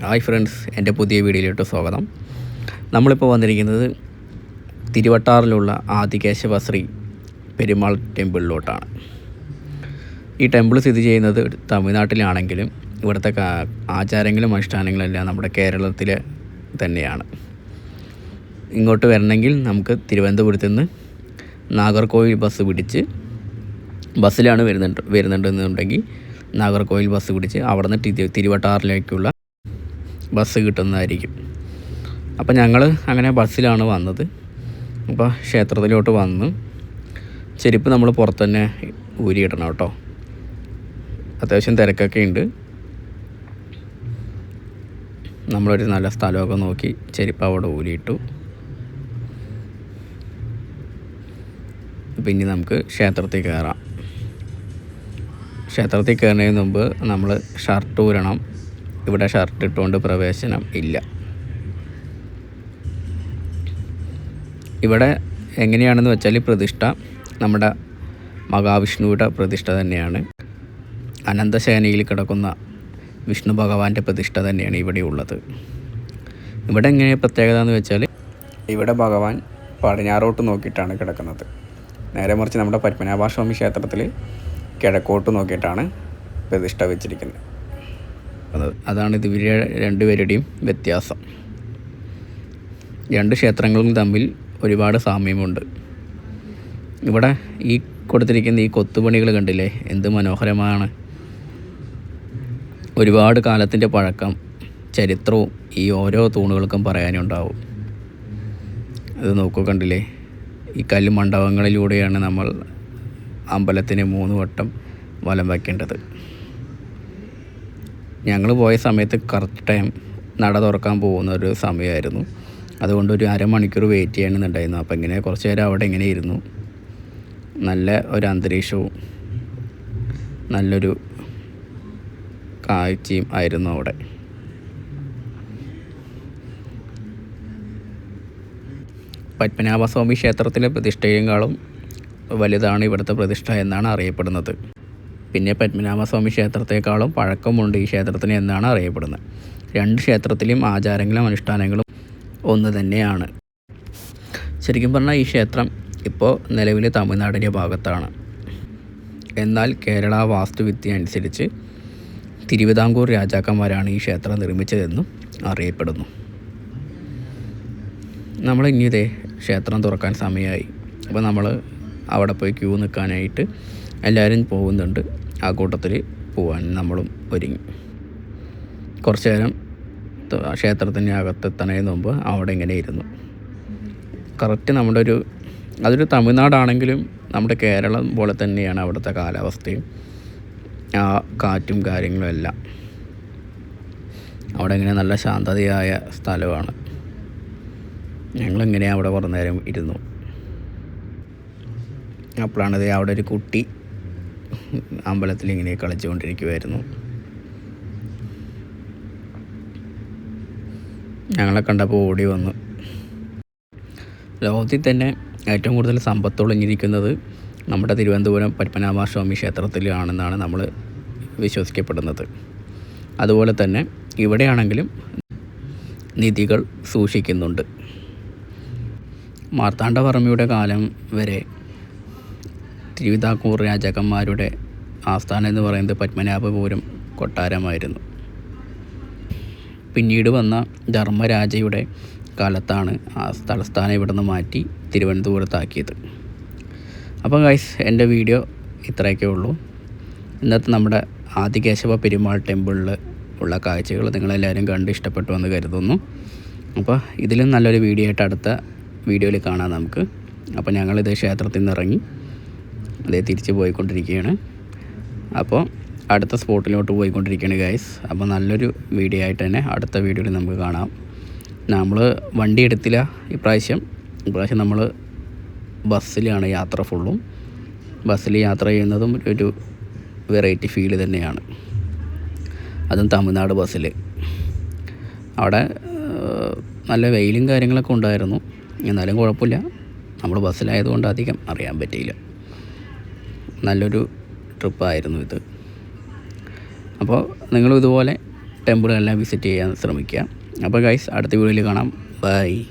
Hi friends എന്റെ പുതിയ വീഡിയോയിലോട്ട് സ്വാഗതം. നമ്മളിപ്പോൾ വന്നിരിക്കുന്നത് തിരുവട്ടാറിലുള്ള ആദികേശവ ശ്രീ പെരുമാൾ ടെമ്പിളിലോട്ടാണ്. ഈ ടെമ്പിൾ സ്ഥിതി ചെയ്യുന്നത് തമിഴ്നാട്ടിലാണെങ്കിലും ഇവിടുത്തെ ആചാരങ്ങളും അനുഷ്ഠാനങ്ങളും എല്ലാം നമ്മുടെ കേരളത്തിൽ തന്നെയാണ്. ഇങ്ങോട്ട് വരണമെങ്കിൽ നമുക്ക് തിരുവനന്തപുരത്ത് നിന്ന് നാഗർകോവിൽ ബസ് പിടിച്ച് ബസ്സിലാണ് വരുന്നുണ്ട് വരുന്നുണ്ടെന്നുണ്ടെങ്കിൽ നാഗർകോവിൽ ബസ് പിടിച്ച് അവിടെ നിന്ന് തിരുവട്ടാറിലേക്കുള്ള ബസ് കിട്ടുന്നതായിരിക്കും. അപ്പോൾ ഞങ്ങൾ അങ്ങനെ ബസ്സിലാണ് വന്നത്. അപ്പോൾ ക്ഷേത്രത്തിലോട്ട് വന്ന് ചെരുപ്പ് നമ്മൾ പുറത്ത് തന്നെ ഊരിയിടണം കേട്ടോ. അത്യാവശ്യം തിരക്കൊക്കെ ഉണ്ട്. നമ്മളൊരു നല്ല സ്ഥലമൊക്കെ നോക്കി ചെരുപ്പ് അവിടെ ഊരിയിട്ടു. പിന്നെ നമുക്ക് ക്ഷേത്രത്തിൽ കയറാം. ക്ഷേത്രത്തിൽ കയറുന്നതിന് മുമ്പ് നമ്മൾ ഷർട്ട് ഊരണം. ഇവിടെ ഷർട്ട് ഇട്ടുകൊണ്ട് പ്രവേശനം ഇല്ല. ഇവിടെ എങ്ങനെയാണെന്ന് വെച്ചാൽ പ്രതിഷ്ഠ നമ്മുടെ മഹാവിഷ്ണുവിടെ പ്രതിഷ്ഠ തന്നെയാണ്. അനന്തശേനയിൽ കിടക്കുന്ന വിഷ്ണു ഭഗവാന്റെ പ്രതിഷ്ഠ തന്നെയാണ് ഇവിടെ ഉള്ളത്. ഇവിടെ എങ്ങനെ പ്രത്യേകത എന്ന് വെച്ചാൽ ഇവിടെ ഭഗവാൻ പടിഞ്ഞാറോട്ട് നോക്കിയിട്ടാണ് കിടക്കുന്നത്. നേരെ മറിച്ച് നമ്മുടെ പത്മനാഭസ്വാമി ക്ഷേത്രത്തിൽ കിഴക്കോട്ട് നോക്കിയിട്ടാണ് പ്രതിഷ്ഠ വെച്ചിരിക്കുന്നത്. അത് അതാണ് ഇത് ഇവരെ രണ്ടുപേരുടെയും വ്യത്യാസം. രണ്ട് ക്ഷേത്രങ്ങളും തമ്മിൽ ഒരുപാട് സാമ്യമുണ്ട്. ഇവിടെ ഈ കൊടുത്തിരിക്കുന്ന ഈ കൊത്തുപണികൾ കണ്ടില്ലേ? എന്ത് മനോഹരമാണ്. ഒരുപാട് കാലത്തിന്റെ പഴക്കം ചരിത്രവും ഈ ഓരോ തൂണുകൾക്കും പറയാനുണ്ടാവും. അത് നോക്കൂ കണ്ടില്ലേ? ഈ കല്ല് മണ്ഡപങ്ങളിലൂടെയാണ് നമ്മൾ അമ്പലത്തിന് മൂന്ന് വട്ടം വലം വയ്ക്കേണ്ടത്. ഞങ്ങൾ പോയ സമയത്ത് കറക്റ്റ് ടൈം നട തുറക്കാൻ പോകുന്ന ഒരു സമയമായിരുന്നു അതുകൊണ്ട് ഒരു അരമണിക്കൂർ വെയിറ്റ് ചെയ്യണമെന്നുണ്ടായിരുന്നു. അപ്പോൾ ഇങ്ങനെ കുറച്ച് നേരം അവിടെ ഇങ്ങനെ ഇരുന്നു. നല്ല ഒരു അന്തരീക്ഷവും നല്ലൊരു കാഴ്ചയും ആയിരുന്നു അവിടെ. പത്മനാഭസ്വാമി ക്ഷേത്രത്തിലെ പ്രതിഷ്ഠയേക്കാളും വലുതാണ് ഇവിടുത്തെ പ്രതിഷ്ഠ എന്നാണ് അറിയപ്പെടുന്നത്. പിന്നെ പത്മനാഭസ്വാമി ക്ഷേത്രത്തെക്കാളും പഴക്കമുണ്ട് ഈ ക്ഷേത്രത്തിന് എന്നാണ് അറിയപ്പെടുന്നത്. രണ്ട് ക്ഷേത്രത്തിലും ആചാരങ്ങളും അനുഷ്ഠാനങ്ങളും ഒന്ന് തന്നെയാണ്. ശരിക്കും പറഞ്ഞാൽ ഈ ക്ഷേത്രം ഇപ്പോൾ നിലവിൽ തമിഴ്നാടിന്റെ ഭാഗത്താണ്. എന്നാൽ കേരള വാസ്തുവിദ്യ അനുസരിച്ച് തിരുവിതാംകൂർ രാജാക്കന്മാരാണ് ഈ ക്ഷേത്രം നിർമ്മിച്ചതെന്നും അറിയപ്പെടുന്നു. നമ്മൾ ഇനി ഇതേ ക്ഷേത്രം തുറക്കാൻ സമയമായി അപ്പോൾ നമ്മൾ അവിടെ പോയി ക്യൂ നിൽക്കാനായിട്ട് എല്ലാവരും പോകുന്നുണ്ട്. ആ കൂട്ടത്തിൽ പോവാൻ നമ്മളും ഒരുങ്ങി. കുറച്ച് നേരം ക്ഷേത്രത്തിന്റെ അകത്തെത്തണതിന് മുമ്പ് അവിടെ ഇങ്ങനെ ഇരുന്നു. കറക്റ്റ് നമ്മുടെ ഒരു അതൊരു തമിഴ്നാടാണെങ്കിലും നമ്മുടെ കേരളം പോലെ തന്നെയാണ് അവിടുത്തെ കാലാവസ്ഥയും ആ കാറ്റും കാര്യങ്ങളും എല്ലാം. അവിടെ ഇങ്ങനെ നല്ല ശാന്തതയായ സ്ഥലമാണ്. ഞങ്ങളിങ്ങനെ അവിടെ കുറേ നേരം ഇരുന്നു? അപ്പോഴാണത് അവിടെ ഒരു കുട്ടി അമ്പലത്തിൽ ഇങ്ങനെ കളിച്ചുകൊണ്ടിരിക്കുമായിരുന്നു ഞങ്ങളെ കണ്ടപ്പോൾ ഓടി വന്നു. ലോകത്തിൽ തന്നെ ഏറ്റവും കൂടുതൽ സമ്പത്ത് ഒളിഞ്ഞിരിക്കുന്നത് നമ്മുടെ തിരുവനന്തപുരം പത്മനാഭസ്വാമി ക്ഷേത്രത്തിലാണെന്നാണ് നമ്മൾ വിശ്വസിക്കപ്പെടുന്നത്. അതുപോലെ തന്നെ ഇവിടെയാണെങ്കിലും നിധികൾ സൂക്ഷിക്കുന്നുണ്ട്. മാർത്താണ്ഡവർമ്മയുടെ കാലം വരെ തിരുവിതാംകൂർ രാജാക്കന്മാരുടെ ആസ്ഥാനം എന്ന് പറയുന്നത് പത്മനാഭപുരം കൊട്ടാരമായിരുന്നു. പിന്നീട് വന്ന ധർമ്മരാജയുടെ കാലത്താണ് ആ തലസ്ഥാനം ഇവിടുന്ന് മാറ്റി തിരുവനന്തപുരത്താക്കിയത്. അപ്പോൾ ഗൈസ് എന്റെ വീഡിയോ ഇത്രയൊക്കെ ഉള്ളൂ. ഇന്നത്തെ നമ്മുടെ ആദികേശവ പെരുമാൾ ടെമ്പിളിൽ ഉള്ള കാഴ്ചകൾ നിങ്ങളെല്ലാവരും കണ്ട് ഇഷ്ടപ്പെട്ടു എന്ന് കരുതുന്നു. അപ്പോൾ ഇതിലും നല്ലൊരു വീഡിയോ ആയിട്ട് അടുത്ത വീഡിയോയിൽ കാണാം നമുക്ക്. അപ്പോൾ ഞങ്ങളിത് ക്ഷേത്രത്തിൽ നിന്ന് ഇറങ്ങി അതേ തിരിച്ച് പോയിക്കൊണ്ടിരിക്കുകയാണ്. അപ്പോൾ അടുത്ത സ്പോട്ടിലോട്ട് പോയിക്കൊണ്ടിരിക്കുകയാണ് ഗൈസ് അപ്പോൾ നല്ലൊരു വീഡിയോ ആയിട്ട് തന്നെ അടുത്ത വീഡിയോയിൽ നമുക്ക് കാണാം. നമ്മൾ വണ്ടി എടുത്തില്ല ഇപ്രാവശ്യം. ഇപ്രാവശ്യം നമ്മൾ ബസ്സിലാണ് യാത്ര ഫുള്ളും ബസ്സിൽ യാത്ര ചെയ്യുന്നതും ഒരു വെറൈറ്റി ഫീൽ തന്നെയാണ്. അതും തമിഴ്നാട് ബസ്സിൽ അവിടെ നല്ല വെയിലും കാര്യങ്ങളൊക്കെ ഉണ്ടായിരുന്നു. എന്നാലും കുഴപ്പമില്ല. നമ്മൾ ബസ്സിലായതുകൊണ്ട് അധികം അറിയാൻ പറ്റിയില്ല. നല്ലൊരു ട്രിപ്പായിരുന്നു ഇത്. അപ്പോൾ നിങ്ങളും ഇതുപോലെ ടെമ്പിളുകളെല്ലാം വിസിറ്റ് ചെയ്യാൻ ശ്രമിക്കുക. അപ്പോൾ ഗൈസ് അടുത്ത വീഡിയോയിൽ കാണാം. ബൈ.